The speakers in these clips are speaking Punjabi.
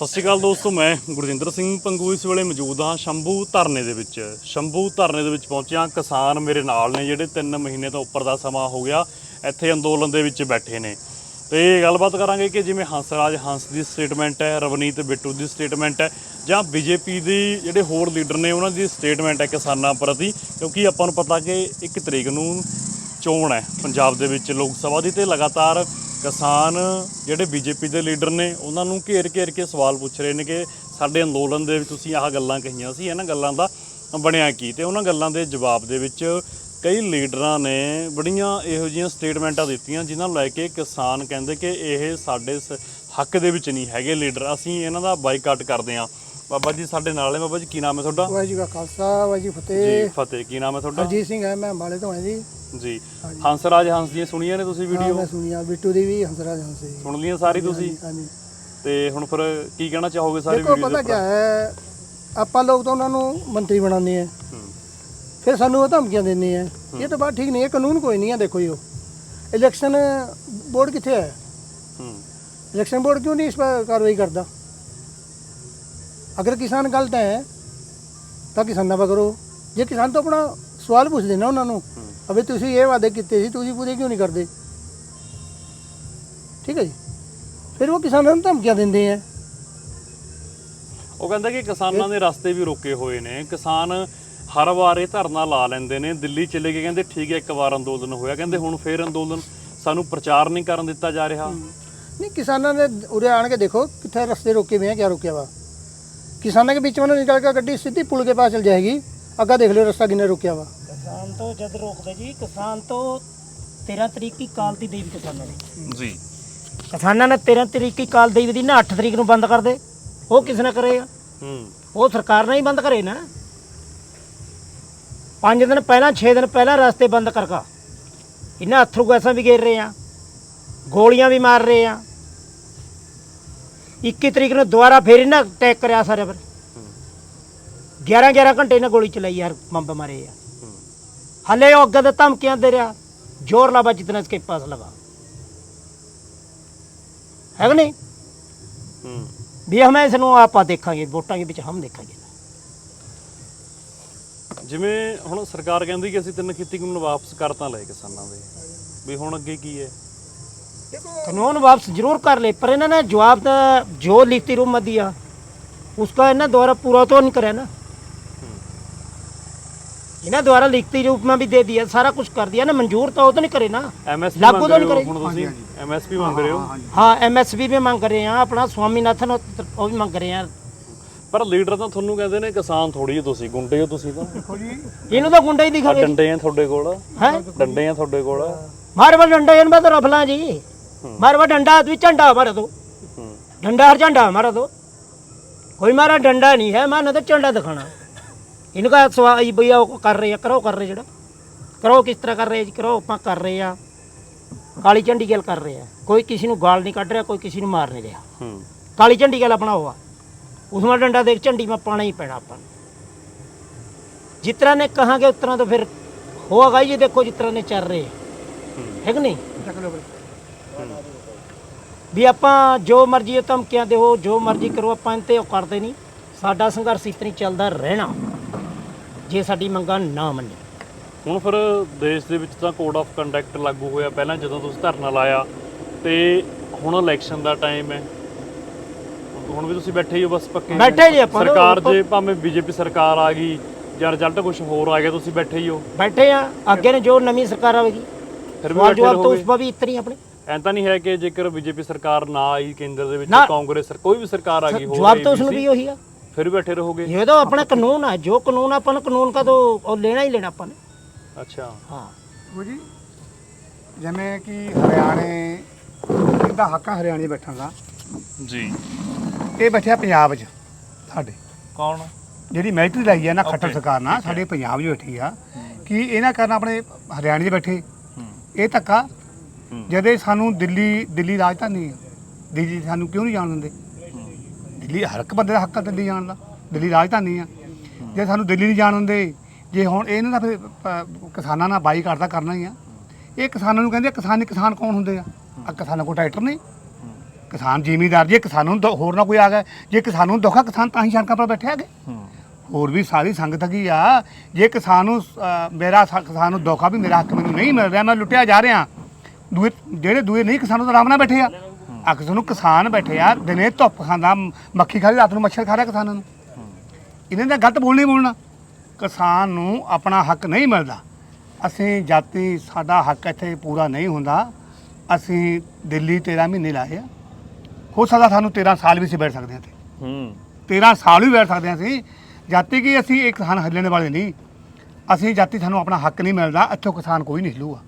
ਸਤਿ ਸ਼੍ਰੀ ਅਕਾਲ ਦੋਸਤੋ, ਮੈਂ ਗੁਰਜਿੰਦਰ ਸਿੰਘ ਪੰਗੂ ਇਸ ਵੇਲੇ ਮੌਜੂਦ ਹਾਂ ਸ਼ੰਭੂ ਧਰਨੇ ਦੇ ਵਿੱਚ। ਸ਼ੰਭੂ ਧਰਨੇ ਦੇ ਵਿੱਚ ਪਹੁੰਚਿਆ ਕਿਸਾਨ ਮੇਰੇ ਨਾਲ ਨੇ ਜਿਹੜੇ 3 ਮਹੀਨੇ ਤੋਂ ਉੱਪਰ ਦਾ ਸਮਾਂ ਹੋ ਗਿਆ, ਇੱਥੇ ਅੰਦੋਲਨ ਦੇ ਵਿੱਚ ਬੈਠੇ ਨੇ। ਤੇ ਗੱਲਬਾਤ ਕਰਾਂਗੇ ਕਿ ਜਿਵੇਂ ਹੰਸਰਾਜ ਹੰਸ ਦੀ ਸਟੇਟਮੈਂਟ ਹੈ, ਰਵਨੀਤ ਬਿੱਟੂ ਦੀ ਸਟੇਟਮੈਂਟ ਹੈ, ਜਾਂ ਬੀਜੇਪੀ ਦੀ ਜਿਹੜੇ ਹੋਰ ਲੀਡਰ ਨੇ, ਉਹਨਾਂ ਦੀ ਸਟੇਟਮੈਂਟ ਹੈ ਕਿਸਾਨਾਂ ਪ੍ਰਤੀ, ਕਿਉਂਕਿ ਆਪਾਂ ਨੂੰ ਪਤਾ ਕਿ 1 ਤਰੀਕ ਨੂੰ ਚੋਣ ਹੈ ਪੰਜਾਬ ਦੇ ਵਿੱਚ ਲੋਕ ਸਭਾ ਦੀ, ਤੇ ਲਗਾਤਾਰ ਕਿਸਾਨ ਜਿਹੜੇ ਬੀਜੇਪੀ ਦੇ ਲੀਡਰ ਨੇ ਉਹਨਾਂ ਨੂੰ ਘੇਰ ਘੇਰ ਕੇ ਸਵਾਲ ਪੁੱਛ ਰਹੇ ਨੇ ਕਿ ਸਾਡੇ ਅੰਦੋਲਨ ਦੇ ਵਿੱਚ ਤੁਸੀਂ ਆਹ ਗੱਲਾਂ ਕਹੀਆਂ ਸੀ ਇਹਨਾਂ ਗੱਲਾਂ ਦਾ ਬਣਿਆ ਕੀ? ਤੇ ਉਹਨਾਂ ਗੱਲਾਂ ਦੇ ਜਵਾਬ ਦੇ ਵਿੱਚ ਕਈ ਲੀਡਰਾਂ ਨੇ ਬੜੀਆਂ ਇਹੋ ਜਿਹੀਆਂ ਸਟੇਟਮੈਂਟਾਂ ਦਿੱਤੀਆਂ ਜਿਨ੍ਹਾਂ ਨੂੰ ਲੈ ਕੇ ਕਿਸਾਨ ਕਹਿੰਦੇ ਕਿ ਇਹ ਸਾਡੇ ਹੱਕ ਦੇ ਵਿੱਚ ਨਹੀਂ ਹੈਗੇ ਲੀਡਰ ਅਸੀਂ ਇਹਨਾਂ ਦਾ ਬਾਈਕਾਟ ਕਰਦੇ ਹਾਂ। ਬਾਬਾ ਜੀ ਸਾਡੇ ਨਾਲ ਨੇ। ਬਾਬਾ ਜੀ ਕੀ ਨਾਮ ਹੈ ਤੁਹਾਡਾ? ਵਾਹਿਗੁਰੂ ਜੀ ਕਾ ਖਾਲਸਾ ਵਾਹਿਗੁਰੂ ਜੀ ਕੀ ਜੀ ਫਤਿਹ। ਫਤਿਹ। ਕੀ ਨਾਮ ਹੈ ਤੁਹਾਡਾ? ਹਰਜੀਤ ਸਿੰਘ ਹੈ ਮੈਂ ਅੰਬਾਲੇ ਤੋਂ ਹਾਂ ਜੀ। ਜੀ। ਹਾਂਜੀ। ਹੰਸਰਾਜ ਹੰਸ ਦੀਆਂ ਸੁਣੀਆਂ ਨੇ ਤੁਸੀਂ ਹਾਂ ਵੀਡੀਓ ਮੈਂ ਸੁਣੀਆ ਬਿੱਟੂ ਦੀ ਵੀ ਹੰਸਰਾਜ ਹੰਸ ਦੀ। ਸੁਣ ਲਈਆਂ ਸਾਰੀ ਤੁਸੀਂ? ਹਾਂਜੀ। ਤੇ ਹੁਣ ਫਿਰ ਕੀ ਕਹਿਣਾ ਚਾਹੋਗੇ ਸਾਰੀ ਦੇਖੋ ਵੀਡੀਓ ਪਤਾ ਕੀ ਹੈ ਆਪਾਂ ਲੋਕ ਤਾਂ ਉਹਨਾਂ ਨੂੰ ਮੰਤਰੀ ਬਣਾਉਂਦੇ ਆ ਫਿਰ ਸਾਨੂੰ ਉਹ ਧਮਕੀਆਂ ਦਿੰਦੇ ਆ ਇਹ ਤਾਂ ਬਾਤ ਠੀਕ ਨਹੀਂ ਹੈ ਕਾਨੂੰਨ ਕੋਈ ਨਹੀਂ ਹੈ ਦੇਖੋ ਜੀ ਉਹ। ਇਲੈਕਸ਼ਨ ਬੋਰਡ ਕਿੱਥੇ ਹੈ? ਹੂੰ। ਇਲੈਕਸ਼ਨ ਬੋਰਡ ਕਿਉਂ ਨਹੀਂ ਇਸ ਪਰ ਕਾਰਵਾਈ ਕਰਦਾ? ਅਗਰ ਕਿਸਾਨ ਗਲਤ ਹੈ ਤਾਂ ਕਿਸਾਨਾਂ ਪਾ ਕਰੋ। ਜੇ ਕਿਸਾਨ ਤੋਂ ਆਪਣਾ ਸਵਾਲ ਪੁੱਛਦੇ ਨਾ ਉਹਨਾਂ ਨੂੰ ਹੂੰ। ਅਬੇ ਤੁਸੀਂ ਇਹ ਵਾਅਦੇ ਕੀਤੇ ਸੀ ਤੁਸੀਂ ਪੂਰੇ ਕਿਉਂ ਨਹੀਂ ਕਰਦੇ? ਠੀਕ ਹੈ ਜੀ? ਫਿਰ ਉਹ ਕਿਸਾਨਾਂ ਨੂੰ ਧਮਕੀਆਂ ਦਿੰਦੇ ਆ। ਉਹ ਕਹਿੰਦਾ ਕਿ ਕਿਸਾਨਾਂ ਦੇ ਰਸਤੇ ਵੀ ਰੋਕੇ ਹੋਏ ਨੇ। ਕਿਸਾਨ ਹਰ ਵਾਰ ਇਹ ਧਰਨਾ ਲਾ ਲੈਂਦੇ ਨੇ। ਦਿੱਲੀ ਚਲੇ ਗਏ ਕਹਿੰਦੇ ਠੀਕ ਹੈ ਇੱਕ ਵਾਰ ਅੰਦੋਲਨ ਹੋਇਆ। ਕਹਿੰਦੇ ਹੁਣ ਫੇਰ ਅੰਦੋਲਨ ਸਾਨੂੰ ਪ੍ਰਚਾਰ ਨਹੀਂ ਕਰਨ ਦਿੱਤਾ ਜਾ ਰਿਹਾ। ਨਹੀਂ ਕਿਸਾਨਾਂ ਨੇ ਉਰੇ ਆਣ ਕੇ ਦੇਖੋ ਕਿੱਥੇ ਰਸਤੇ ਰੋਕੇ ਹੋਏ ਆ ਕਿਆ ਰੋਕਿਆ ਵਾ। ਕਿਸਾਨਾਂ ਦੇ ਵਿੱਚ ਵੱਲੋਂ ਨਿਕਲ ਕੇ ਗੱਡੀ ਸਿੱਧੀ ਪੁਲ ਕੇ ਪਾਸ ਚਲ ਜਾਏਗੀ। ਅੱਗਾ ਦੇਖ ਲਿਓ ਰਸਤਾ ਕਿੰਨੇ ਰੁਕਿਆ ਵਾ। ਕਿਸਾਨ ਤੋਂ ਜਦ ਰੋਕਦੇ ਜੀ ਕਿਸਾਨ ਤੋਂ 13 ਤਰੀਕ ਦੀ ਕਾਲ ਦੀ ਦੇਈ ਕਿਸਾਨਾਂ ਨੇ? ਜੀ। ਕਿਸਾਨਾਂ ਨੇ 13 ਤਰੀਕ ਦੀ ਕਾਲ ਦੇਈ ਦੀ ਨਾ 8 ਤਰੀਕ ਨੂੰ ਬੰਦ ਕਰ ਦੇ। ਉਹ ਕਿਸ ਨੇ ਕਰੇਗਾ ਹੂੰ। ਉਹ ਸਰਕਾਰ ਨੇ ਹੀ ਬੰਦ ਕਰੇ ਨਾ। 5 ਦਿਨ ਪਹਿਲਾਂ 6 ਦਿਨ ਪਹਿਲਾਂ ਰਸਤੇ ਬੰਦ ਕਰਕਾ ਇਹਨਾਂ ਅਥਰੂ ਗੈਸਾਂ ਵੀ ਗੇਰ ਰਹੇ ਆ। ਗੋਲੀਆਂ ਵੀ ਮਾਰ ਰਹੇ ਆ। 21 ਤਰੀਕ ਨੂੰ ਦੁਬਾਰਾ ਫੇਰ ਇਹਨਾਂ ਅਟੈਕ ਕਰਿਆ ਸਾਰੇ ਪਰ। 11 11 ਘੰਟੇ ਇਹਨਾਂ ਗੋਲੀ ਚਲਾਈ ਯਾਰ ਬੰਬ ਮਾਰੇ ਆ। ਹੂੰ ਹਲੇ ਉਹ ਅੱਗੇ ਤੇ ਧਮਕੀਆਂ ਦੇ ਰਿਹਾ ਜ਼ੋਰ ਲਵਾ ਜਿਤਨਾ ਇਸਕੇ ਪਾਸ ਲਗਾ ਹੈ ਕਿ ਨਹੀਂ ਹੂੰ ਵੀ ਹਮੇ ਇਸ ਨੂੰ ਆਪਾਂ ਦੇਖਾਂਗੇ ਵੋਟਾਂ ਦੇ ਵਿੱਚ ਹਮ ਦੇਖਾਂਗੇ ਜਿਵੇਂ ਹੁਣ ਸਰਕਾਰ ਕਹਿੰਦੀ ਕਿ ਅਸੀਂ ਤਿੰਨ ਖੇਤੀ ਕਾਨੂੰਨ ਵਾਪਸ ਕਰ ਤਾਂ ਲਏ ਕਿਸਾਨਾਂ ਦੇ ਵੀ ਹੁਣ ਅੱਗੇ ਕੀ ਹੈ कानून वापस जरूर कर ले पर इन्होंने जवाब तो जो लिखती रूप में दिया उसका इन्हें द्वारा पूरा तो नहीं करे ना ਇਹਨਾਂ ਦੁਆਰਾ ਲਿਖਤੀ ਰੂਪ ਮੈਂ ਵੀ ਦੇ ਦਿਆ ਸਾਰਾ ਕੁਝ ਕਰ ਦਿਆ ਨਾ ਮਨਜ਼ੂਰ ਤਾਂ ਉਹ ਤਾਂ ਨਹੀਂ ਕਰੇ ਨਾ। ਐਮਐਸਪੀ ਲਾਗੂ ਤਾਂ ਨਹੀਂ ਕਰੇ। ਹੁਣ ਐਮਐਸਪੀ ਮੰਗ ਰਹੇ ਹੋ? ਹਾਂ ਐਮਐਸਪੀ ਵੀ ਮੰਗ ਰਹੇ ਆ ਆਪਣਾ ਸਵਾਮੀਨਾਥਨ ਉਹ ਵੀ ਮੰਗ ਰਹੇ ਆ। ਪਰ ਲੀਡਰ ਤਾਂ ਤੁਹਾਨੂੰ ਕਹਿੰਦੇ ਨੇ ਕਿਸਾਨ ਥੋੜੀ ਹੋ ਤੁਸੀਂ ਗੁੰਡੇ ਹੋ ਤੁਸੀਂ ਤਾਂ। ਇਹਨੂੰ ਤਾਂ ਗੁੰਡਾ ਹੀ ਦਿਖਾ ਦੇ। ਡੰਡੇ ਆ ਤੁਹਾਡੇ ਕੋਲ? ਹੈ? ਡੰਡੇ ਆ ਤੁਹਾਡੇ ਕੋਲ? ਮਾਰਵਾ ਡੰਡਾ ਇਹਨਾਂ ਮੈਂ ਤਾਂ ਰਫਲਾਂ ਜੀ। ਮਾਰਵਾ ਡੰਡਾ ਤੁਸੀਂ ਝੰਡਾ ਮਾਰ ਦੋ। ਡੰਡਾ ਹਰ ਝੰਡਾ ਮਾਰ ਦੋ। ਕੋਈ ਮਾਰਾ ਡੰਡਾ ਨਹੀਂ ਹੈ ਮਾਨ ਤਾਂ ਝੰਡਾ ਦਿਖਾਣਾ इनका सवाल ये भैया वो कर रहे हैं करो कर रहे जड़ा करो किस तरह कर रहे जी करो ਆਪਾਂ ਕਰ ਰਹੇ ਆ ਕਾਲੀ ਝੰਡੀ ਗੱਲ ਕਰ ਰਹੇ ਆ ਕੋਈ ਕਿਸੇ ਨੂੰ ਗਾਲ ਨਹੀਂ ਕੱਢ ਰਿਹਾ ਕੋਈ ਕਿਸੇ ਨੂੰ ਮਾਰ ਨਹੀਂ ਰਿਹਾ ਹੂੰ ਕਾਲੀ ਝੰਡੀ ਗੱਲ ਆਪਣਾ ਹੋਆ ਉਸਮਾ ਡੰਡਾ ਦੇਖ ਝੰਡੀ में ਪਾਣਾ ਹੀ ਪੈਣਾ ਆਪਾਂ ਨੂੰ ਜਿਸ ਤਰ੍ਹਾਂ ਨੇ ਕਹਾਂਗੇ ਉਸ ਤਰ੍ਹਾਂ ਤਾਂ ਫਿਰ ਹੋਗਾ ਜੀ ਦੇਖੋ ਜਿਸ ਤਰ੍ਹਾਂ ਨੇ ਚੱਲ ਰਹੇ ਹੈ ਕਿ ਨਹੀਂ ਵੀ ਆਪਾਂ ਜੋ ਮਰਜ਼ੀ ਇਹ ਧਮਕੀਆਂ ਦਿਓ ਜੋ ਮਰਜ਼ੀ ਕਰੋ ਆਪਾਂ ਇੰਤੇ ਉਹ ਕਰਦੇ ਨਹੀਂ ਸਾਡਾ ਸੰਘਰਸ਼ ਇਤਨੀ ਚੱਲਦਾ ਰਹਿਣਾ ਜੇ ਸਾਡੀ ਮੰਗਾਂ ਨਾ ਮੰਨੇ ਹੁਣ ਫਿਰ ਦੇਸ਼ ਦੇ ਵਿੱਚ ਤਾਂ ਕੋਡ ਆਫ ਕੰਡਕਟ ਲਾਗੂ ਹੋਇਆ ਪਹਿਲਾਂ ਜਦੋਂ ਤੁਸੀਂ ਧਰਨਾ ਲਾਇਆ ਤੇ ਹੁਣ ਇਲੈਕਸ਼ਨ ਦਾ ਟਾਈਮ ਹੈ। ਹੁਣ ਵੀ ਤੁਸੀਂ ਬੈਠੇ ਹੀ ਹੋ ਬਸ ਪੱਕੇ। ਬੈਠੇ ਜੀ ਆਪਾਂ। ਸਰਕਾਰ ਜੇ ਭਾਵੇਂ ਬੀਜੇਪੀ ਸਰਕਾਰ ਆ ਗਈ ਜਾਂ ਰਿਜ਼ਲਟ ਕੁਝ ਹੋਰ ਆ ਗਿਆ ਤੁਸੀਂ ਬੈਠੇ ਹੀ ਹੋ। ਬੈਠੇ ਆ ਅੱਗੇ ਨੇ ਜੋ ਨਵੀਂ ਸਰਕਾਰ ਆਵੇਗੀ ਫਿਰ ਵੀ ਜਵਾਬ ਤਾਂ ਉਸ ਪਾ ਵੀ ਇਤਨੀ ਆਪਣੇ। ਐਂ ਤਾਂ ਨਹੀਂ ਹੈ ਕਿ ਜੇਕਰ ਬੀਜੇਪੀ ਸਰਕਾਰ ਨਾ ਆਈ ਕੇਂਦਰ ਦੇ ਵਿੱਚ। ਕਾਂਗਰਸ ਸਰ ਕੋਈ ਵੀ ਸਰਕਾਰ ਆ ਗਈ ਹੋਰ ਜਵਾਬ ਤਾਂ ਉਸ ਨੂੰ ਵੀ ਉਹੀ ਆ। ਫਿਰ ਵੀ ਬੈਠੇ ਰਹੋਗੇ? ਇਹ ਤਾਂ ਆਪਣਾ ਕਾਨੂੰਨ ਆ ਜੋ ਕਾਨੂੰਨ ਆਪਾਂ ਨੂੰ ਕਾਨੂੰਨ ਕਾ ਤਾਂ ਉਹ ਲੈਣਾ ਹੀ ਲੈਣਾ ਆਪਾਂ ਨੇ। ਅੱਛਾ। ਹਾਂ। ਉਹ ਜੀ ਜਿਵੇਂ ਕਿ ਹਰਿਆਣੇ ਇਹਦਾ ਹੱਕ ਆ ਹਰਿਆਣੇ ਬੈਠਣ ਦਾ। ਜੀ। ਇਹ ਬੈਠਿਆ ਪੰਜਾਬ 'ਚ ਸਾਡੇ। ਕੌਣ? ਜਿਹੜੀ ਮਿਲਟਰੀ ਲਾਈ ਹੈ ਨਾ ਖੱਟਰ Okay, ਸਰਕਾਰ ਨਾਲ ਸਾਡੇ ਪੰਜਾਬ 'ਚ ਬੈਠੀ ਆ। ਕਿ ਇਹਨਾਂ ਕਾਰਨ ਆਪਣੇ ਹਰਿਆਣੇ 'ਚ ਬੈਠੇ। ਹੂੰ। ਇਹ ਧੱਕਾ। ਹੂੰ। ਜਦੇ ਸਾਨੂੰ ਦਿੱਲੀ ਦਿੱਲੀ ਰਾਜਧਾਨੀ ਆ ਦਿੱਲੀ ਸਾਨੂੰ ਕਿਉਂ ਨਹੀਂ ਜਾਣ ਦਿੰਦੇ? ਦਿੱਲੀ ਹਰ ਇੱਕ ਬੰਦੇ ਦਾ ਹੱਕ ਆ ਦਿੱਲੀ ਜਾਣ ਦਾ। ਦਿੱਲੀ ਰਾਜਧਾਨੀ ਆ। ਜੇ ਸਾਨੂੰ ਦਿੱਲੀ ਨਹੀਂ ਜਾਣ ਦਿੰਦੇ ਜੇ ਹੁਣ ਇਹਨਾਂ ਦਾ ਫਿਰ ਪ- ਕਿਸਾਨਾਂ ਨਾਲ ਬਾਈਕਾਟ ਕਰਦਾ ਕਰਨਾ ਹੀ ਆ। ਇਹ ਕਿਸਾਨਾਂ ਨੂੰ ਕਹਿੰਦੇ ਆ, ਕਿਸਾਨ ਕਿਸਾਨ ਕੌਣ ਹੁੰਦੇ ਆ? ਆ ਕਿਸਾਨਾਂ ਕੋਲ ਟਰੈਕਟਰ ਨਹੀਂ। ਕਿਸਾਨ ਜ਼ਿਮੀਦਾਰ ਜੇ ਕਿਸਾਨਾਂ ਨੂੰ ਦੁ- ਹੋਰ ਨਾ ਕੋਈ ਆ ਗਿਆ ਜੇ ਕਿਸਾਨ ਨੂੰ ਦੁੱਖ ਕਿਸਾਨ ਤਾਂ ਹੀ ਸੜਕਾਂ 'ਤੇ ਬੈਠੇ ਹੈਗੇ। ਹੋਰ ਵੀ ਸਾਰੀ ਸੰਗਤ ਹੈਗੀ ਆ। ਜੇ ਕਿਸਾਨ ਨੂੰ ਅ, ਮੇਰਾ ਸਾ- ਕਿਸਾਨ ਨੂੰ ਦੁੱਖ ਵੀ ਮੇਰਾ ਹੱਕ ਮੈਨੂੰ ਨਹੀਂ ਮਿਲ ਰਿਹਾ ਮੈਂ ਲੁੱਟਿਆ ਜਾ ਰਿਹਾ। ਦੂਏ ਜਿਹੜੇ ਦੂਏ ਨਹੀਂ ਕਿਸਾਨ ਉਹ ਤਾਂ ਆਰਾਮ ਨਾਲ ਬੈਠੇ ਆ। ਆ ਕਿਸੇ ਨੂੰ ਕਿਸਾਨ ਬੈਠੇ ਆ ਦਿਨੇ ਧੁੱਪ ਖਾਂਦਾ ਮੱਖੀ ਖਾ ਰਹੀ ਰਾਤ ਨੂੰ ਮੱਛਰ ਖਾ ਰਿਹਾ ਕਿਸਾਨਾਂ ਨੂੰ। ਇਹਨਾਂ ਦਾ ਗਲਤ ਬੋਲਣੀ ਬੋਲਣਾ। ਕਿਸਾਨ ਨੂੰ ਆਪਣਾ ਹੱਕ ਨਹੀਂ ਮਿਲਦਾ। ਅਸੀਂ ਜਾਤੀ ਸਾਡਾ ਹੱਕ ਇੱਥੇ ਪੂਰਾ ਨਹੀਂ ਹੁੰਦਾ। ਅਸੀਂ ਦਿੱਲੀ 13 ਮਹੀਨੇ ਲਾਏ ਆ। ਹੋ ਸਕਦਾ ਸਾਨੂੰ 13 ਸਾਲ ਵੀ ਅਸੀਂ ਬੈਠ ਸਕਦੇ ਹਾਂ ਇੱਥੇ। ਹੂੰ। 13 ਸਾਲ ਵੀ ਬੈਠ ਸਕਦੇ ਹਾਂ ਅਸੀਂ। ਜਾਤੀ ਕਿ ਅਸੀਂ ਇੱਕ ਕਿਸਾਨ ਹੱਲਣ ਵਾਲੇ ਨਹੀਂ। ਅਸੀਂ ਜਾਤੀ ਸਾਨੂੰ ਆਪਣਾ ਹੱਕ ਨਹੀਂ ਮਿਲਦਾ। ਇੱਥੋਂ ਕਿਸਾਨ ਕੋਈ ਨਹੀਂ ਹਿੱਲੂਗਾ।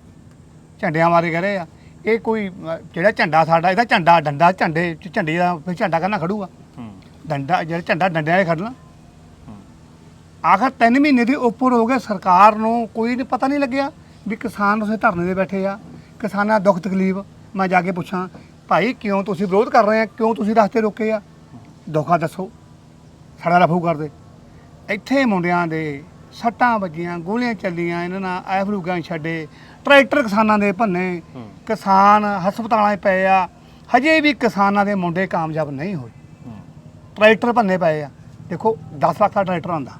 ਝੰਡਿਆਂ ਮਾਰੇ ਕਹਿ ਰਹੇ ਆ। ਇਹ ਕੋਈ ਅ, ਜਿਹੜਾ ਝੰਡਾ ਸਾਡਾ ਇਹਦਾ ਝੰਡਾ ਡੰਡਾ ਝੰਡੇ ਚ ਝੰਡੇ ਦਾ ਫਿਰ ਝੰਡਾ ਕਰਨਾ ਖੜੂਗਾ। ਹੂੰ। ਡੰਡਾ ਜਿਹੜਾ ਝੰਡਾ ਡੰਡਿਆਂ 'ਤੇ ਖੜਨਾ। ਆਖਰ 3 ਮਹੀਨੇ ਦੇ ਉੱਪਰ ਹੋ ਗਏ ਸਰਕਾਰ ਨੂੰ ਕੋਈ ਨਹੀਂ ਪਤਾ ਨਹੀਂ ਲੱਗਿਆ ਵੀ ਕਿਸਾਨ ਉਸੇ ਧਰਨੇ ਦੇ ਬੈਠੇ ਆ। ਕਿਸਾਨਾਂ ਦਾ ਦੁੱਖ ਤਕਲੀਫ ਮੈਂ ਜਾ ਕੇ ਪੁੱਛਾਂ ਭਾਈ ਕਿਉਂ ਤੁਸੀਂ ਵਿਰੋਧ ਕਰ ਰਹੇ ਆ? ਕਿਉਂ ਤੁਸੀਂ ਰਸਤੇ ਰੋਕੇ ਆ? ਦੁੱਖਾ ਦੱਸੋ। ਸਾਡਾ ਰਫੂ ਕਰਦੇ ਇੱਥੇ ਮੁੰਡਿਆਂ ਦੇ ਸੱਟਾਂ ਵੱਜੀਆਂ ਗੋਲੀਆਂ ਚੱਲੀਆਂ ਇਹਨਾਂ ਨਾਲ ਐਫਰੂਗਾਂ ਛੱਡੇ। ਟਰੈਕਟਰ ਕਿਸਾਨਾਂ ਦੇ ਭੰਨੇ। ਕਿਸਾਨ ਹਸਪਤਾਲਾਂ 'ਚ ਪਏ ਆ। ਹਜੇ ਵੀ ਕਿਸਾਨਾਂ ਦੇ ਮੁੰਡੇ ਕਾਮਯਾਬ ਨਹੀਂ ਹੋਏ। ਟਰੈਕਟਰ ਭੰਨੇ ਪਏ ਆ। ਦੇਖੋ 10 ਲੱਖ ਦਾ ਟਰੈਕਟਰ ਆਂਦਾ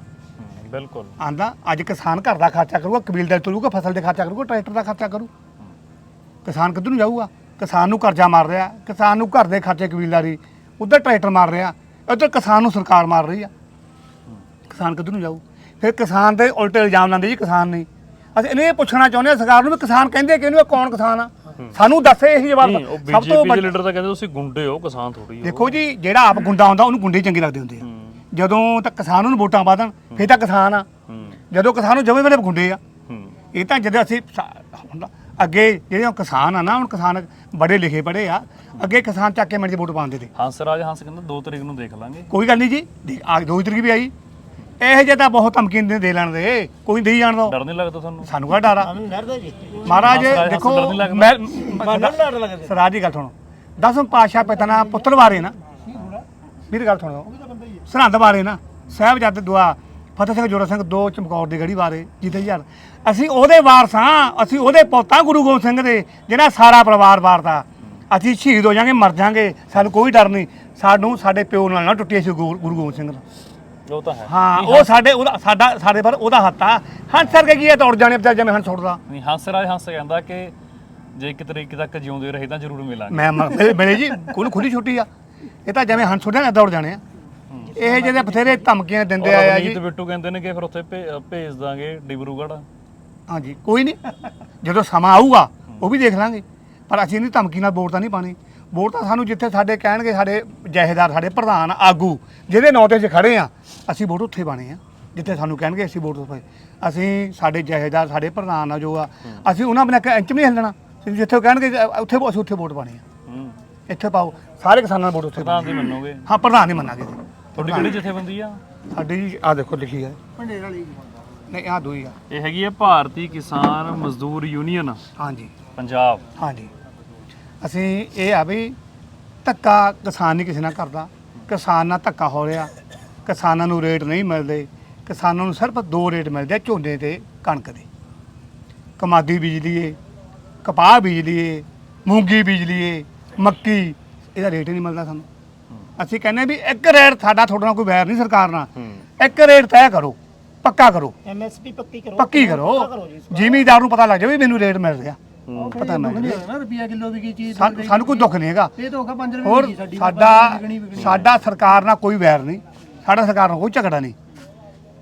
ਬਿਲਕੁਲ। ਆਂਦਾ ਅੱਜ ਕਿਸਾਨ ਘਰ ਦਾ ਖਰਚਾ ਕਰੂਗਾ ਕਬੀਲਦਾਰ ਤੁਰੂਗਾ ਫਸਲ ਦੇ ਖਰਚਾ ਕਰੂਗਾ ਟਰੈਕਟਰ ਦਾ ਖਰਚਾ ਕਰੂ। ਕਿਸਾਨ ਕਿੱਧਰ ਨੂੰ ਜਾਊਗਾ? ਕਿਸਾਨ ਨੂੰ ਕਰਜ਼ਾ ਮਾਰ ਰਿਹਾ। ਕਿਸਾਨ ਨੂੰ ਘਰ ਦੇ ਖਰਚੇ ਕਬੀਲਦਾਰੀ ਉਧਰ ਟਰੈਕਟਰ ਮਾਰ ਰਿਹਾ। ਇੱਧਰ ਕਿਸਾਨ ਨੂੰ ਸਰਕਾਰ ਮਾਰ ਰਹੀ ਆ। ਕਿਸਾਨ ਕਿੱਧਰ ਨੂੰ ਜਾਊ? ਫਿਰ ਕਿਸਾਨ ਤੇ ਉਲਟੇ ਇਲਜ਼ਾਮ ਲਾਉਂਦੇ ਜੀ ਕਿਸਾਨ ਨਹੀਂ। ਅਸੀਂ ਇਹਨੇ ਇਹ ਪੁੱਛਣਾ ਚਾਹੁੰਦੇ ਹਾਂ ਸਰਕਾਰ ਨੂੰ ਵੀ ਕਿਸਾਨ ਕਹਿੰਦੇ ਕਿਹਨੂੰ ਇਹ ਕੌਣ ਕਿਸਾਨ ਆ? ਸਾਨੂੰ ਦੱਸੇ ਇਹੀ ਜਵਾਬ। ਸਭ ਤੋਂ ਦੇ ਵੱਡ- ਲੀਡਰ ਤਾਂ ਕਹਿੰਦੇ ਤੁਸੀਂ ਗੁੰਡੇ ਹੋ ਕਿਸਾਨ ਥੋੜੀ ਹੋ। ਦੇਖੋ ਜੀ ਜਿਹੜਾ ਆਪ ਗੁੰਡਾ ਹੁੰਦਾ ਉਹਨੂੰ ਗੁੰਡੇ ਚੰਗੇ ਲੱਗਦੇ ਹੁੰਦੇ ਆ। ਜਦੋਂ ਤੱਕ ਕਿਸਾਨ ਨੂੰ ਵੋਟਾਂ ਪਾ ਦੇਣ ਫਿਰ ਤਾਂ ਕਿਸਾਨ ਆ। ਜਦੋਂ ਕਿਸਾਨ ਨੂੰ ਜਮੇ ਵੇਲੇ ਗੁੰਡੇ ਆ। ਇਹ ਤਾਂ ਜਦੋਂ ਅਸੀਂ ਅੱਗੇ ਜਿਹੜੇ ਕਿਸਾਨ ਆ ਨਾ ਹੁਣ ਕਿਸਾਨ ਬੜੇ ਲਿਖੇ ਪੜੇ ਆ ਅੱਗੇ ਕਿਸਾਨ ਚੱਕ ਕੇ ਮਿੰਟ 'ਚ ਵੋਟ ਪਾਉਂਦੇ ਤੇ। ਹੰਸਰਾਜ ਹੰਸ ਕਹਿੰਦਾ 2 ਤਰੀਕ ਨੂੰ ਦੇਖ ਲਾਂਗੇ। ਕੋਈ ਗੱਲ ਨਹੀਂ ਜੀ ਆ ਦੋ ਤਰੀਕ ਵੀ ਆਈ। ਇਹ ਜੇ ਤਾਂ ਬਹੁਤ ਧਮਕੀ ਦੇ ਦੇ ਲੈਣ ਦੇ ਕੋਈ ਨਹੀਂ ਜਾਣ ਦੋ। ਡਰ ਨਹੀਂ ਲੱਗਦਾ ਤੁਹਾਨੂੰ? ਸਾਨੂੰ ਕਾ ਡਰ ਆ? ਸਾਨੂੰ ਡਰਦਾ ਜੀ। ਮਹਾਰਾਜ ਦੇਖੋ? ਮੈਂ ਮੈਨੂੰ ਡਰ ਲੱਗਦਾ ਸਰਾਜ ਦੀ ਗੱਲ ਸੁਣੋ। ਦਸਮ ਪਾਤਸ਼ਾਹ ਪਿਤਨਾ ਪੁੱਤਰ ਬਾਰੇ ਨਾ। ਮੇਰੀ ਗੱਲ ਸੁਣੋ। ਸਰਹੰਦ ਬਾਰੇ ਨਾ। ਸਾਹਿਬਜ਼ਾਦੇ ਦੁਆ ਫਤਿਹ ਸਿੰਘ ਜੋੜਾ ਸਿੰਘ ਦੋ ਚਮਕੌਰ ਦੀ ਗੜੀ ਬਾਰੇ ਜੀਤੇ ਯਾਰ ਅਸੀਂ ਉਹਦੇ ਵਾਰਸ ਹਾਂ ਅਸੀਂ ਉਹਦੇ ਪੋਤਾ ਗੁਰੂ ਗੋਬਿੰਦ ਸਿੰਘ ਦੇ ਜਿਹੜਾ ਸਾਰਾ ਪਰਿਵਾਰ ਵਾਰਦਾ ਅਸੀਂ ਸ਼ਹੀਦ ਹੋ ਜਾਾਂਗੇ ਮਰ ਜਾਾਂਗੇ। ਸਾਨੂੰ ਕੋਈ ਡਰ ਨਹੀਂ। ਸਾਨੂੰ ਸਾਡੇ ਪਿਓ ਨਾਲ ਨਾ ਟੁੱਟੀ ਸੀ ਗੁਰੂ ਗੁਰੂ ਗੋਬਿੰਦ ਸਿੰਘ ਨਾਲ। ਉਹ ਤਾਂ ਹੈ। ਹਾਂ ਉਹ ਸਾਡੇ ਉਹਦਾ ਸਾਡਾ ਸਾਡੇ ਪਰ ਉਹਦਾ ਹੱਥ ਆ। ਹੰਸ ਸਰ ਕੀ ਹੈ? ਤੋੜ ਜਾਣੇ ਤੇ ਜਿਵੇਂ ਹੰਸ ਛੋੜਦਾ ਨਹੀਂ ਹੰਸਰਾਜ ਹੰਸ ਕਹਿੰਦਾ ਕਿ ਜੇ ਇੱਕ ਤਰੀਕ ਤੱਕ ਜਿਉਂਦੇ ਰਹੇ ਤਾਂ ਜ਼ਰੂਰ ਮਿਲਾਂਗੇ। ਮੈਂ ਮੇਰੇ- ਜੀ ਕੋਈ ਖੁੱਲੀ ਛੁੱਟੀ ਆ। ਇਹ ਤਾਂ ਜਿਵੇਂ ਹੰਸ ਛੋੜਿਆ ਨਾ ਦੌੜ ਜਾਣੇ ਆ। ਇਹ ਜਿਹਦੇ ਬਥੇਰੇ ਧਮਕੀਆਂ ਦਿੰਦੇ ਆਏ ਆ ਜੀ। ਬਿੱਟੂ ਕਹਿੰਦੇ ਨੇ ਕਿ ਫਿਰ ਉੱਥੇ ਭੇਜ ਦਾਂਗੇ ਡਿਬਰੂਗੜ੍ਹ। ਹਾਂਜੀ ਕੋਈ ਨਹੀਂ। ਜਦੋਂ ਸਮਾਂ ਆਊਗਾ ਉਹ ਵੀ ਦੇਖ ਲਾਂਗੇ। ਪਰ ਅਸੀਂ ਨਹੀਂ ਧਮਕੀ ਨਾਲ ਵੋਟ ਤਾਂ ਨਹੀਂ ਪਾਣੀ ਵੋਟ ਤਾਂ ਸਾਨੂੰ ਜਿੱਥੇ ਸਾਡੇ ਕਹਿਣਗੇ ਸਾਡੇ ਜਹੇਦਾਰ ਸਾਡੇ ਪ੍ਰਧਾਨ ਆਗੂ ਜਿਹਦੇ ਨਾਂ ਤੇ ਅਸੀਂ ਖੜੇ ਆ ਅਸੀਂ ਵੋਟ ਉੱਥੇ ਪਾਣੇ ਆ ਜਿੱਥੇ ਸਾਨੂੰ ਕਹਿਣਗੇ ਅਸੀਂ ਵੋਟ ਪਾਏ ਅਸੀਂ ਸਾਡੇ ਜਹੇਦਾਰ ਸਾਡੇ ਪ੍ਰਧਾਨ ਆ ਜੋ ਆ ਅਸੀਂ ਉਹਨਾਂ ਬਿਨਾਂ ਕਿ ਇੰਚ ਵੀ ਨਹੀਂ ਹਿੱਲਣਾ। ਜਿੱਥੇ ਉਹ ਕਹਿਣਗੇ ਉੱਥੇ ਅਸੀਂ ਉੱਥੇ ਵੋਟ ਪਾਣੀ ਆ। ਹੂੰ। ਇੱਥੇ ਪਾਓ ਸਾਰੇ ਕਿਸਾਨਾਂ ਨੂੰ ਵੋਟ ਉੱਥੇ ਪ੍ਰਧਾਨ ਦੀ ਮੰਨੋਗੇ? ਹਾਂ ਪ੍ਰਧਾਨ ਨਹੀਂ ਮੰਨਾਂਗੇ ਜੀ। ਤੁਹਾਡੀ ਕਿਹੜੀ ਜਥੇਬੰਦੀ ਆ? ਸਾਡੀ ਆ ਦੇਖੋ ਲਿਖੀ ਹੈ ਭੰਡੇਰ ਵਾਲੀ। ਨਹੀਂ ਆ ਦੋਈ ਆ। ਇਹ ਹੈਗੀ ਹੈ ਭਾਰਤੀ ਕਿਸਾਨ ਮਜ਼ਦੂਰ ਯੂਨੀਅਨ। ਹਾਂਜੀ। ਪੰਜਾਬ। ਹਾਂਜੀ। ਅਸੀਂ ਇਹ ਆ ਵੀ ਧੱਕਾ ਕਿਸਾਨ ਨਹੀਂ ਕਿਸੇ ਨਾਲ ਕਰਦਾ। ਕਿਸਾਨ ਨਾਲ ਧੱਕਾ ਹੋ ਰਿਹਾ। ਕਿਸਾਨਾਂ ਨੂੰ ਰੇਟ ਨਹੀਂ ਮਿਲਦੇ। ਕਿਸਾਨਾਂ ਨੂੰ ਸਿਰਫ ਦੋ ਰੇਟ ਮਿਲਦੇ ਆ, ਝੋਨੇ ਤੇ ਕਣਕ ਦੇ। ਕਮਾਦੀ ਬੀਜ ਲਈਏ ਕਪਾਹ ਬੀਜ ਲਈਏ ਮੂੰਗੀ ਬੀਜ ਲਈਏ ਮੱਕੀ ਇਹਦਾ ਰੇਟ ਹੀ ਨਹੀਂ ਮਿਲਦਾ ਸਾਨੂੰ। ਅਸੀਂ ਕਹਿੰਦੇ ਵੀ ਇੱਕ ਰੇਟ ਸਾਡਾ ਤੁਹਾਡੇ ਨਾਲ ਕੋਈ ਵੈਰ ਨਹੀਂ ਸਰਕਾਰ ਨਾਲ। ਇੱਕ ਰੇਟ ਤੈਅ ਕਰੋ ਪੱਕਾ ਕਰੋ। ਐਮਐਸਪੀ ਪੱਕੀ ਕਰੋ। ਪੱਕੀ ਕਰੋ। ਪੱਕਾ ਕਰੋ ਜੀ ਜ਼ਿਮੀਦਾਰ ਨੂੰ ਪਤਾ ਲੱਗ ਜਾਵੇ ਮੈਨੂੰ ਰੇਟ ਮਿਲ ਰਿਹਾ। ਪਤਾ ਨਹੀਂ। ਨਾ ਰੁਪਿਆ ਕਿਲੋ ਵੀ ਕੀ ਚੀਜ਼ ਸਾਨੂੰ ਕੋਈ ਦੁੱਖ ਨਹੀਂ ਹੈਗਾ। ਇਹ ਤਾਂ ਹੋਗਾ 5 ਰੁਪਏ ਦੀ ਸਾਡਾ ਸਾਡਾ ਸਰਕਾਰ ਨਾਲ ਕੋਈ ਵੈਰ ਨਹੀਂ। ਸਾਡਾ ਸਰਕਾਰ ਨਾਲ ਕੋਈ ਝਗੜਾ ਨਹੀਂ।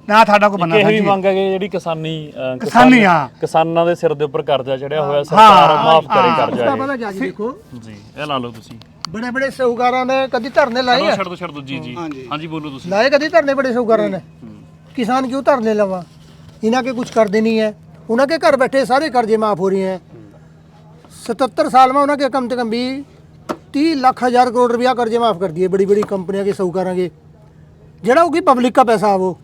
ਨਾ ਸਾਡਾ ਕੋਈ ਬੰਨਾ ਇਹ ਵੀ ਮੰਗ ਜਿਹੜੀ ਕਿਸਾਨੀ ਕਿਸਾਨੀ, ਹਾਂ। ਕਿਸਾਨਾਂ ਦੇ ਸਿਰ ਦੇ ਉੱਪਰ ਕਰਜ਼ਾ ਚੜਿਆ ਹੋਇਆ ਸਰਕਾਰ ਮਾਫ ਕਰੇ ਕਰਜ਼ਾ ਇਹ। ਪਤਾ ਜਾ ਦੇਖੋ। ਜੀ ਇਹ ਲਾ ਲਓ ਤੁਸੀਂ। ਬੜੇ ਬੜੇ ਸਹੂਕਾਰਾਂ ਨੇ ਕਦੀ ਧਰਨੇ ਲਾਏ ਆ? ਛੱਡ ਦੋ ਛੱਡ ਦੋ ਜੀ ਜੀ। ਹਾਂਜੀ। ਬੋਲੋ ਤੁਸੀਂ। ਲਾਏ ਕਦੀ ਧਰਨੇ ਬੜੇ ਸਹੂਕਾਰਾਂ ਨੇ? ਕਿਸਾਨ ਕਿਉਂ ਧਰਨੇ ਲਵਾ? ਇਹਨਾਂ ਕੇ ਕੁਝ ਕਰਦੇ ਨਹੀਂ ਹੈ ਉਹਨਾਂ ਕੇ ਘਰ ਬੈਠੇ ਸਾਰੇ ਕਰਜ਼ੇ ਮਾਫ ਹੋ ਰਹੇ ਹੈ सतहत्तर साल में उन्हें के कम से कम भी तीस लाख हजार करोड़ रुपया कर्जे माफ कर दिए बड़ी बड़ी कंपनियों के साहूकारों के जड़ा होगी पब्लिक का पैसा वो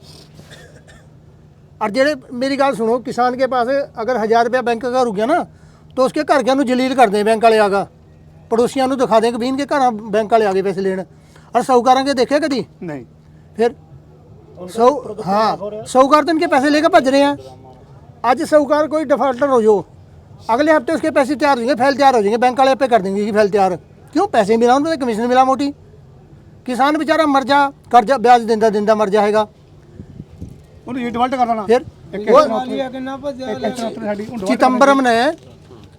और जेड़े मेरी गल सुनो किसान के पास अगर हजार रुपया बैंक का रुक गया ना तो उसके घर के जलील कर दें बैंक वाले आगा पड़ोसियों को दिखा दें कि भी इनके घर बैंक वाले आगे पैसे लेने और साहूकारों के देखे कभी ਨਹੀਂ फिर सौ हाँ साहूकार तो इनके पैसे लेकर भज रहे हैं आज साहूकार कोई डिफॉल्टर हो जो अगले हफ्ते उसके पैसे तैयार हो जाएंगे फैल तैयार हो जाएंगे बैंक वाले पे कर देंगे कि फैल तैयार ਕਿਉਂ ਪੈਸੇ ਮਿਲਾ ਉਹਨਾਂ ਦੇ ਕਮਿਸ਼ਨ ਮਿਲਾ ਮੋਟੀ ਕਿਸਾਨ ਵਿਚਾਰਾ ਮਰ ਜਾ ਕਰਜ਼ਾ ਵਿਆਜ ਦਿੰਦਾ ਦਿੰਦਾ ਮਰ ਜਾਏਗਾ ਉਹਨੂੰ ਇਹ ਡਿਵੈਲਟ ਕਰ ਦੇਣਾ फिर ਇੱਕ वो ਇੱਕ ਇੱਕ ਸਾਡੀ ਹੁਣ divide चिदम्बरम ने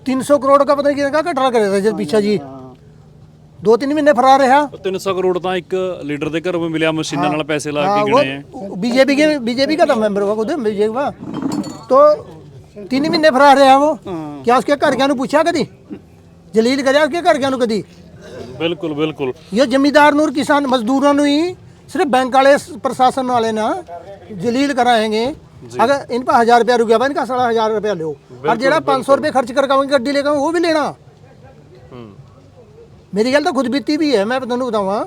300 करोड़ का पता नहीं कितने का कटरा करे था जब पीछा जी दो तीन महीने फरार रहा 300 ਕਰੋੜ ਤਾਂ ਇੱਕ ਲੀਡਰ ਦੇ ਘਰੋਂ ਵੀ ਮਿਲਿਆ ਮਸ਼ੀਨਾਂ ਨਾਲ ਪੈਸੇ ਲਾ हाँ, ਕੇ ਗਿਣੇ ਆ वो बीजेपी के बीजेपी का था मेंबर हुआ खुद ਤਿੰਨ ਮਹੀਨੇ ਫਰਾਰ ਰਿਹਾ ਉਹ ਹਾਂ। ਕਿਆ ਉਸਕੇ ਘਰ ਕਿਆਂ ਨੂੰ ਪੁੱਛਿਆ ਕਦੀ ਜਲੀਲ ਕਰਿਆ ਉਸਕੇ ਘਰ ਕਿਆਂ ਨੂੰ ਕਦੀ ਬਿਲਕੁਲ ਬਿਲਕੁਲ ਇਹ ਜ਼ਮੀਦਾਰ ਨੂੰ ਔਰ ਕਿਸਾਨ ਮਜ਼ਦੂਰਾਂ ਨੂੰ ਹੀ ਸਿਰਫ बैंक वाले प्रशासन वाले ना जलील कराएंगे अगर इन पर हजार रुपया रुक गया भाई इनका साढ़ा हजार रुपया लो और जेड़ा पाँच सौ रुपये खर्च करके आऊंगी गड्डी लेकर आऊं, वो भी लेना ਹੂੰ मेरी गल तो खुद बीती भी है मैं ਤੁਹਾਨੂੰ बताऊं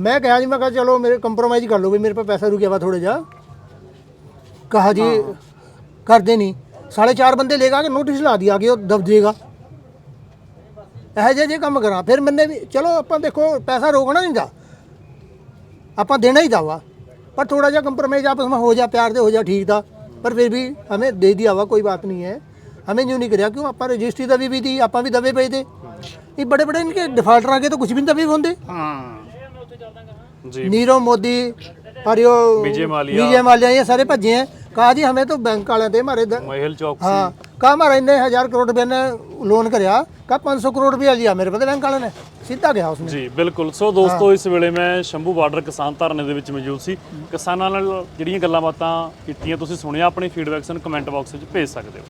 मैं कहा जी मैं कहा चलो मेरे कंप्रोमाइज कर लो भी मेरे पे पैसा रुक गया हुआ थोड़ा जा कहा जी कर दे नहीं साढ़े चार बंदे लेगा कि नोटिस ला दिया कि वो दब देगा ਇਹੋ ਜਿਹੇ ਜੇ ਕੰਮ ਕਰਾਂ ਫਿਰ ਮੈਨੇ ਵੀ ਚਲੋ ਆਪਾਂ ਦੇਖੋ ਪੈਸਾ ਰੋਕਣਾ ਨਹੀਂ ਦਾ ਆਪਾਂ ਦੇਣਾ ਹੀ ਦਾ ਵਾ पर थोड़ा जा कंप्रोमाइज आपस में हो जा प्यार से हो जा ठीक था पर फिर भी हमें दे दिया हुआ कोई बात नहीं है हमें यूँ नहीं कराया क्यों आप रजिस्ट्री दबी भी थी आप भी दबे पे थे ये बड़े बड़े इनके डिफाल्टर आगे तो कुछ भी नहीं दबे होंगे ਹਾਂ ਜੀ नीरव मोदी और यो विजय माल्या। विजय माल्या ये सारे भज्जे हैं कहा जी हमें तो बैंक वाले थे हमारे द- ਮਹਿਲ ਚੌਕ हाँ कहा हमारा इन्ने हजार करोड़ रुपये ने लोन कराया कहा पाँच सौ करोड़ रुपया लिया मेरे पता बैंक वाले ने सीधा गया उसने ਜੀ ਬਿਲਕੁਲ ਸੋ ਦੋਸਤੋ ਇਸ ਵੇਲੇ ਮੈਂ ਸ਼ੰਭੂ ਬਾਰਡਰ ਕਿਸਾਨ ਧਰਨੇ ਦੇ ਵਿੱਚ ਮੌਜੂਦ ਸੀ ਕਿਸਾਨਾਂ ਨਾਲ ਜਿਹੜੀਆਂ ਗੱਲਾਂ ਬਾਤਾਂ ਕੀਤੀਆਂ ਤੁਸੀਂ ਸੁਣਿਆ ਆਪਣੀ ਫੀਡਬੈਕ ਸਾਨੂੰ ਕਮੈਂਟ ਬਾਕਸ ਵਿੱਚ ਭੇਜ ਸਕਦੇ ਹੋ